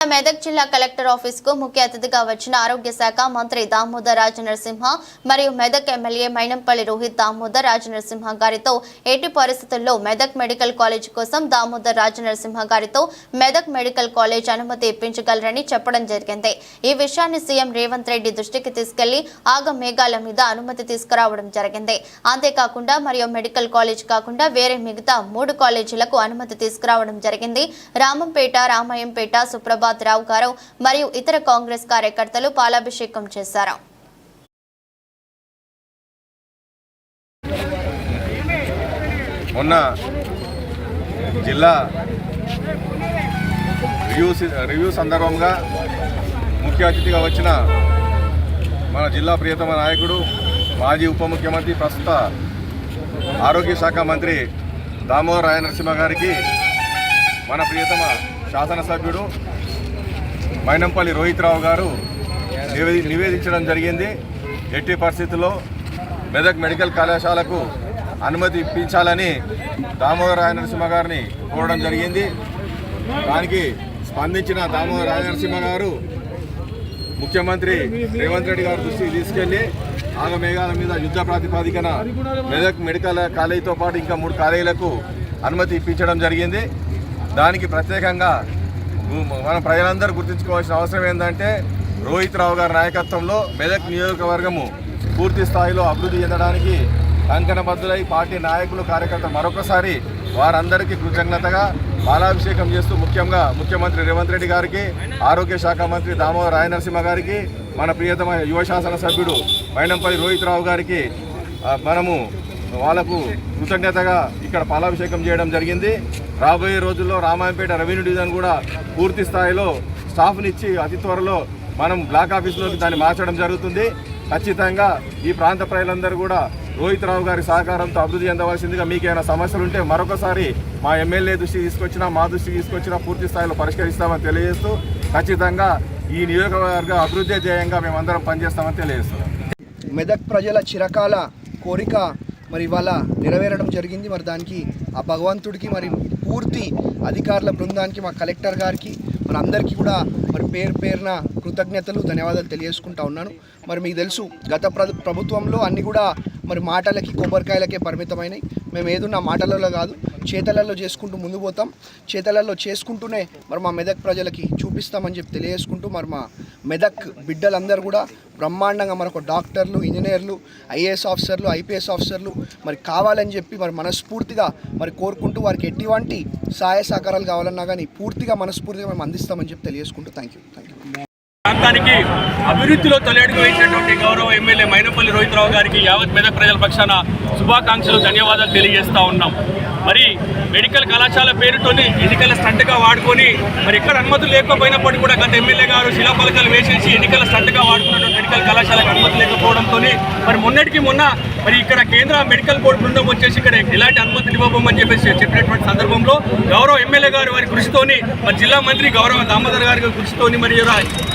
మెదక్ జిల్లా కలెక్టర్ ఆఫీస్కు ముఖ్య అతిథిగా వచ్చిన ఆరోగ్య శాఖ మంత్రి దామోదర్ రాజ నరసింహ మరియు మెదక్ ఎమ్మెల్యే మైనంపల్లి రోహిత్ దామోదర్ రాజ నరసింహ గారితో ఎట్టి పరిస్థితుల్లో మెదక్ మెడికల్ కాలేజ్ కోసం దామోదర్ రాజ నరసింహ గారితో మెదక్ మెడికల్ కాలేజ్ అనుమతి ఇప్పించగలరని చెప్పడం జరిగింది. ఈ విషయాన్ని సీఎం రేవంత్ రెడ్డి దృష్టికి తీసుకెళ్ళి ఆగ మేఘాల మీద అనుమతి తీసుకురావడం జరిగింది. అంతేకాకుండా మరియు మెడికల్ కాలేజ్ కాకుండా వేరే మిగతా మూడు కాలేజీలకు అనుమతి తీసుకురావడం జరిగింది. రామంపేట రామాయంపేట సుప్రభాత్ రావు గారు మరియు ఇతర కాంగ్రెస్ కార్యకర్తలు పాలాభిషేకం చేశారు. మొన్న జిల్లా రివ్యూ రివ్యూ సందర్భంగా ముఖ్య అతిథిగా వచ్చిన మన జిల్లా ప్రియతమ నాయకుడు మాజీ ఉప ముఖ్యమంత్రి ప్రస్తుత ఆరోగ్య శాఖ మంత్రి దామోదర్ రాయ నరసింహ గారికి మన ప్రియతమ శాసనసభ్యుడు మైనంపల్లి రోహిత్ రావు గారు నివేది నివేదించడం జరిగింది. ఎట్టి పరిస్థితుల్లో మెదక్ మెడికల్ కళాశాలకు అనుమతి ఇప్పించాలని దామోదర్ రాయనరసింహ గారిని కోరడం జరిగింది. దానికి స్పందించిన దామోదర్ రాయనరసింహ గారు ముఖ్యమంత్రి రేవంత్ రెడ్డి గారి దృష్టికి తీసుకెళ్ళి ఆగమేఘాల మీద యుద్ధ ప్రాతిపాదికన మెదక్ మెడికల్ కాలేజీతో పాటు ఇంకా మూడు కాలేజీలకు అనుమతి ఇప్పించడం జరిగింది. దానికి ప్రత్యేకంగా మనం ప్రజలందరూ గుర్తుంచుకోవాల్సిన అవసరం ఏంటంటే రోహిత్ రావు గారి నాయకత్వంలో మెదక్ నియోజకవర్గము పూర్తి స్థాయిలో అభివృద్ధి చెందడానికి కంకణబద్దులై పార్టీ నాయకులు కార్యకర్తలు మరొకసారి వారందరికీ కృతజ్ఞతగా బాలాభిషేకం చేస్తూ ముఖ్యంగా ముఖ్యమంత్రి రేవంత్ రెడ్డి గారికి ఆరోగ్య శాఖ మంత్రి దామోదర్ రాయ నరసింహ గారికి మన ప్రియతమ యువ శాసన సభ్యుడు మైనంపల్లి రోహిత్ రావు గారికి మనము వాళ్ళకు కృతజ్ఞతగా ఇక్కడ పాలాభిషేకం చేయడం జరిగింది. రాబోయే రోజుల్లో రామాయంపేట రెవెన్యూ డివిజన్ కూడా పూర్తి స్థాయిలో స్టాఫ్నిచ్చి అతి త్వరలో మనం బ్లాక్ ఆఫీస్లోకి దాన్ని మార్చడం జరుగుతుంది. ఖచ్చితంగా ఈ ప్రాంత ప్రజలందరూ కూడా రోహిత్ రావు గారి సహకారంతో అభివృద్ధి చెందవలసిందిగా మీకు ఏమైనా సమస్యలు ఉంటే మరొకసారి మా ఎమ్మెల్యే దృష్టికి తీసుకొచ్చినా మా దృష్టికి తీసుకొచ్చినా పూర్తి స్థాయిలో పరిష్కరిస్తామని తెలియజేస్తూ ఖచ్చితంగా ఈ నియోజకవర్గ అభివృద్ధి ధ్యేయంగా మేమందరం పనిచేస్తామని తెలియజేస్తున్నాం. మెదక్ ప్రజల చిరకాల కోరిక మరి ఇవాళ నెరవేరడం జరిగింది. మరి దానికి ఆ భగవంతుడికి మరి పూర్తి అధికారుల బృందానికి మా కలెక్టర్ గారికి మరి అందరికీ కూడా మరి పేరు పేరున కృతజ్ఞతలు ధన్యవాదాలు తెలియజేసుకుంటా ఉన్నాను. మరి మీకు తెలుసు గత ప్రభుత్వంలో అన్నీ కూడా మరి మాటలకి కొబ్బరికాయలకే పరిమితమైనవి మేము ఏదున్నా మాటలలో కాదు చేతలలో చేసుకుంటూ ముందు పోతాం. చేతలలో చేసుకుంటూనే మరి మా మెదక్ ప్రజలకి చూపిస్తామని చెప్పి తెలియజేసుకుంటూ మరి మా మెదక్ బిడ్డలందరూ కూడా బ్రహ్మాండంగా మనకు డాక్టర్లు ఇంజనీర్లు ఐఏఎస్ ఆఫీసర్లు ఐపీఎస్ ఆఫీసర్లు మరి కావాలని చెప్పి మరి మనస్ఫూర్తిగా మరి కోరుకుంటూ వారికి ఎటువంటి సహాయ సహకారాలు కావాలన్నా కానీ పూర్తిగా మనస్ఫూర్తిగా మేము అందిస్తామని చెప్పి తెలియజేసుకుంటూ థ్యాంక్ యూ థ్యాంక్ యూ ప్రాంతానికి అభివృద్ధిలో తొలడుగు వేసినటువంటి గౌరవ ఎమ్మెల్యే మైనపల్లి రోహిత్రావు గారికి యావత్ మెదక్ ప్రజల పక్షాన శుభాకాంక్షలు ధన్యవాదాలు తెలియజేస్తా ఉన్నాం. మరి మెడికల్ కళాశాల పేరుతోని ఎన్నికల స్టంట్గా వాడుకొని మరి ఎక్కడ అనుమతులు లేకపోయినప్పటికీ కూడా గత ఎమ్మెల్యే గారు శిలాపలకలు వేసేసి ఎన్నికల స్టంట్గా వాడుకున్నటువంటి మెడికల్ కళాశాలకు అనుమతి లేకపోవడంతో మరి మొన్నటికి మొన్న మరి ఇక్కడ కేంద్ర మెడికల్ బోర్డు బృందం వచ్చేసి ఇక్కడ ఎలాంటి అనుమతులు ఇవ్వబోమని చెప్పేసి చెప్పినటువంటి సందర్భంలో గౌరవ ఎమ్మెల్యే గారు వారి కృషితోని మరి జిల్లా మంత్రి గౌరవ దామోదర్ గారి కృషితోని మరి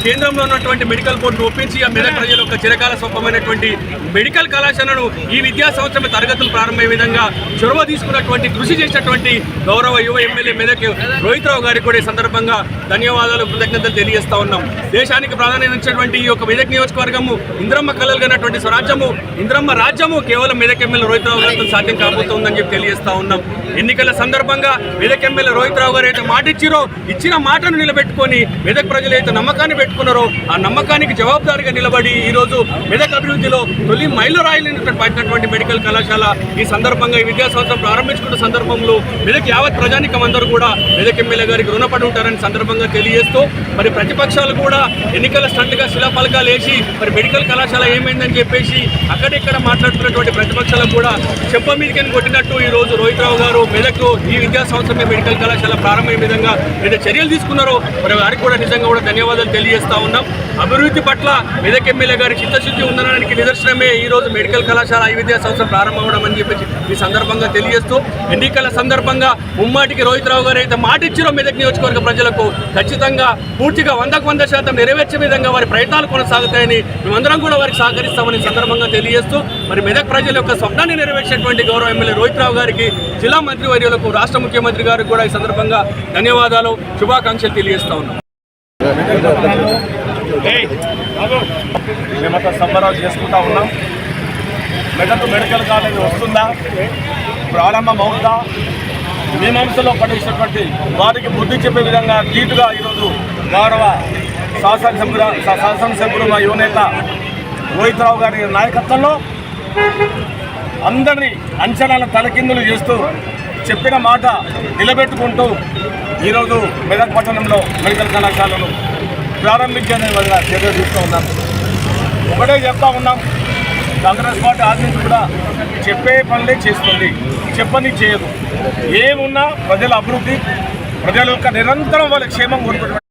కేంద్రంలో ఉన్నటువంటి మెడికల్ బోర్డును ఒప్పించి ఆ మెదక్ ప్రజలు ఒక చిరకాల స్వప్నమైనటువంటి మెడికల్ కళాశాలను ఈ విద్యా సంవత్సరం తరగతులు ప్రారంభమయ్యే విధంగా చొరవ తీసుకున్నటువంటి కృషి చేసినటువంటి గౌరవ యువ ఎమ్మెల్యే మెదక్ రోహిత్ రావు గారికి కూడా ఈ సందర్భంగా ధన్యవాదాలు కృతజ్ఞతలు తెలియజేస్తా ఉన్నాం. దేశానికి ప్రాధాన్యత ఇచ్చినటువంటి ఈ యొక్క మెదక్ నియోజకవర్గము ఇంద్రమ్మ కలలుగనటువంటి స్వరాజ్యము ఇంద్రమ్మ రాజ్యము కేవలం మెదక్ ఎమ్మెల్యే రోహిత్ రావు గారితో సాధ్యం కాబోతుందని చెప్పి తెలియజేస్తా ఉన్నాం. ఎన్నికల సందర్భంగా మెదక్ ఎమ్మెల్యే రోహిత్ రావు గారు అయితే మాట ఇచ్చిరో ఇచ్చిన మాటను నిలబెట్టుకొని మెదక్ ప్రజలు అయితే నమ్మకాన్ని పెట్టుకున్నారో ఆ నమ్మకానికి జవాబుదారిగా నిలబడి ఈరోజు మెదక్ అభివృద్ధిలో తొలి మైలురాయిలు పట్టినటువంటి మెడికల్ కళాశాల ఈ సందర్భంగా ఈ విద్యా సంవత్సరం ప్రారంభించుకున్న సందర్భంలో మెదక్ యావత్ ప్రజానికం అందరూ కూడా మెదక్ ఎమ్మెల్యే గారికి రుణపడి ఉంటారని సందర్భంగా తెలియజేస్తూ మరి ప్రతిపక్షాలు కూడా ఎన్నికల స్టంట్గా శిలాఫలకాలు వేసి మరి మెడికల్ కళాశాల ఏమైందని చెప్పేసి అక్కడిక్కడ మాట్లాడుతున్నటువంటి ప్రతిపక్షాలకు కూడా చెప్ప మీదకని కొట్టినట్టు ఈ రోజు రోహిత్ రావు గారు మెదక్ ఈ విద్యా సంవత్సరమే మెడికల్ కళాశాల ప్రారంభమయ్యే విధంగా ఏదైతే చర్యలు తీసుకున్నారో మరి వారికి కూడా నిజంగా కూడా ధన్యవాదాలు తెలియజేస్తా ఉన్నాం. అభివృద్ధి పట్ల మెదక్ ఎమ్మెల్యే గారి చిత్తశుద్ధి ఉందనడానికి నిదర్శనమే ఈ రోజు మెడికల్ కళాశాల ఈ విద్యా సంవత్సరం ప్రారంభమవడం అని చెప్పేసి ఈ సందర్భంగా తెలియజేస్తూ ఎన్నికల సందర్భంగా ముమ్మాటికి రోహిత్ రావు గారు అయితే మాట మెదక్ నియోజకవర్గ ప్రజలకు ఖచ్చితంగా పూర్తిగా వందకు వంద శాతం నెరవేర్చే విధంగా వారి ప్రయత్నాలు కొనసాగుతాయని మేమందరం కూడా వారికి సహకరిస్తామని ఈ సందర్భంగా తెలియజేస్తూ మరి మెదక్ ప్రజల యొక్క స్వప్నాన్ని నెరవేర్చేటువంటి గౌరవ ఎమ్మెల్యే రోహిత్ రావు గారికి జిల్లా మంత్రి వర్యులకు రాష్ట్ర ముఖ్యమంత్రి గారికి కూడా ఈ సందర్భంగా ధన్యవాదాలు శుభాకాంక్షలు తెలియజేస్తా ఉన్నాం. మేమంతా సంబరాలు చేసుకుంటా ఉన్నాం. మెదక్ మెడికల్ కాలేజ్ వస్తుందా? ప్రారంభం అవుతుందా మీమాంసలో పడేసినటువంటి వారికి బుద్ధి చెప్పే విధంగా ధీటుగా ఈరోజు గౌరవ శాసనసభ్యుల శాసనసభ్యులు మా యువనేత రోహిత్ రావు గారి నాయకత్వంలో అందరి అంచనాల తలకిందులు చేస్తూ చెప్పిన మాట నిలబెట్టుకుంటూ ఈరోజు మెదక్ పట్టణంలో మెడికల్ కళాశాలను ప్రారంభించే విధంగా చర్య తీస్తూ ఉన్నాం. ఒకటే చెప్తా ఉన్నాం కాంగ్రెస్ పార్టీ ఆర్మీ కూడా చెప్పే పనులే చేస్తుంది. చెప్పని చేయదు. ఏమున్నా ప్రజల అభివృద్ధి ప్రజల యొక్క నిరంతరం వాళ్ళ క్షేమం కోరుకుంటున్నారు